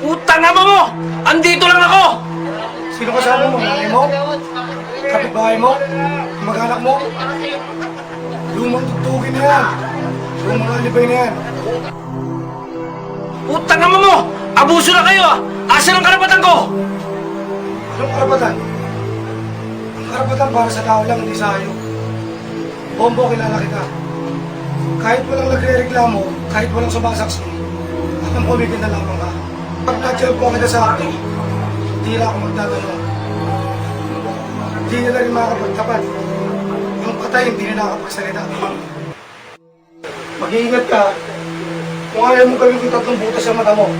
Utang ama mo! Andito lang ako! Sino kasama mo? Nanay mo? Kapitbahay mo? Mag-anak mo? Lumang tugtugin na yan. Lumang alibay na yan. Utang ama mo! Abuso na kayo ah! Asan ang karapatan ko? Anong karapatan? Ang karapatan para sa tao lang, hindi sa ayo. Bombo, kilala kita. Kahit walang nagre-reklamo, kahit walang sumasaksin, alam ko may kinalaman ka. Pag na-job ko kita sa akin, hindi na ako magtatanong. Hindi nila rin makakapagtapat. Yung patay, hindi na nakakapagsalita. Mag-iingat ka. Kung ayaw mo gawin yung tatlong butas sa mata mo,